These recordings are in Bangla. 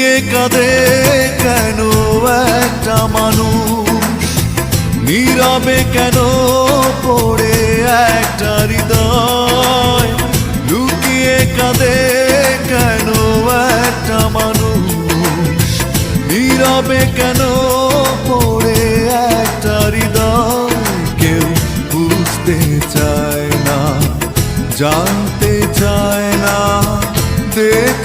দিয়ে কাঁদে কেন একটা মানুষ? নীরবে কেন পড়ে একটা হৃদয়? লুকিয়ে কাঁদে কেন একটা মানুষ? নীরবে কেন পড়ে একটা হৃদয়? কেউ বুঝতে চায় না, জানতে চায় না দেখ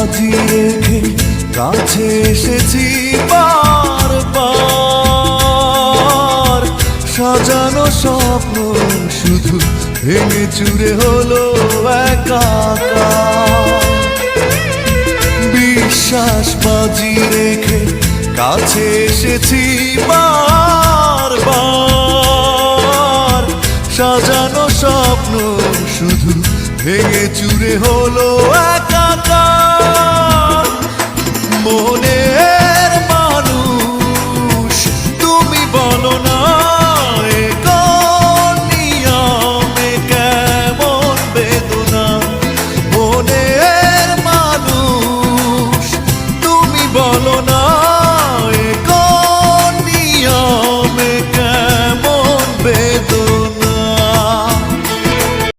বাজিয়ে রেখে কাছে এসেছি বারবার সাজানো স্বপ্ন শুধু ভেঙে চুরে হলো একাকার। বিশ্বাস বাজি রেখে কাছে এসেছি বারবার সাজানো স্বপ্ন শুধু ভেঙে চুরে হলো একাকার। me